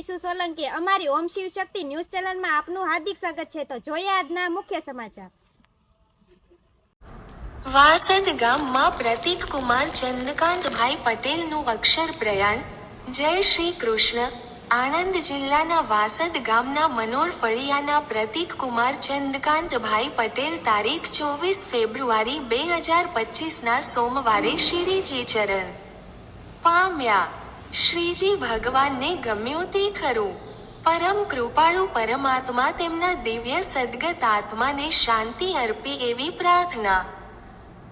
વિશુ સોલંકી. અમારી ઓમ શિવ શક્તિ ન્યૂઝ ચેનલમાં આપનું હાર્દિક સ્વાગત છે. તો જોઈએ આજના મુખ્ય સમાચાર. વાસદ ગામમાં પ્રતિક કુમાર ચંદ્રકાંતભાઈ પટેલનું અક્ષર પ્રયાણ. જય શ્રી કૃષ્ણ. આણંદ જિલ્લાના વાસદ ગામના મનોર ફળિયાના પ્રતિક કુમાર ચંદ્રકાંતભાઈ પટેલ તારીખ ચોવીસ ફેબ્રુઆરી બે હજાર પચીસના સોમવારે શ્રીજી ચરણ. પામ્યા. શ્રીજી ભગવાનને ગમ્યું તે ખરું. પરમ કૃપાળુ પરમાત્મા તેમના દિવ્ય સદગત આત્માને શાંતિ અર્પે એવી પ્રાર્થના.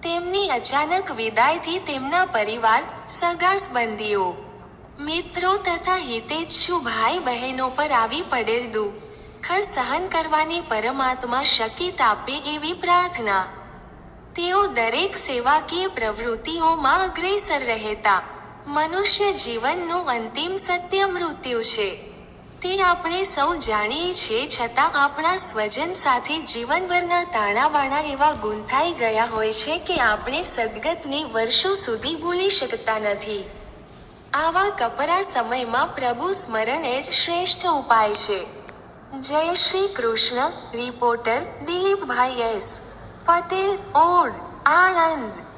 તેમની અચાનક વિદાયથી તેમના પરિવાર, સગા સંબંધીઓ, મિત્રો તથા હિતેચ્છુ ભાઈ બહેનો પર આવી પડેલ દુઃખ સહન કરવાની પરમાત્મા શક્તિ આપે એવી પ્રાર્થના. તેઓ દરેક સેવાકીય પ્રવૃત્તિઓમાં અગ્રેસર રહેતા. મનુષ્ય જીવનનું અંતિમ સત્ય મૃત્યુ છે. તે આપણે સૌ જાણીએ છીએ છતાં આપણા સ્વજન સાથે જીવનભરના તાણાવાણા એવા ગૂંથાઈ ગયા હોય છે કે આપણે સદગતને વર્ષો સુધી ભૂલી શકતા નથી. આવા કપરા સમયમાં પ્રભુ સ્મરણ એ જ શ્રેષ્ઠ ઉપાય છે. જય શ્રી કૃષ્ણ, રિપોર્ટર દિલીપભાઈ એસ, પટેલ ઓડ, આણંદ.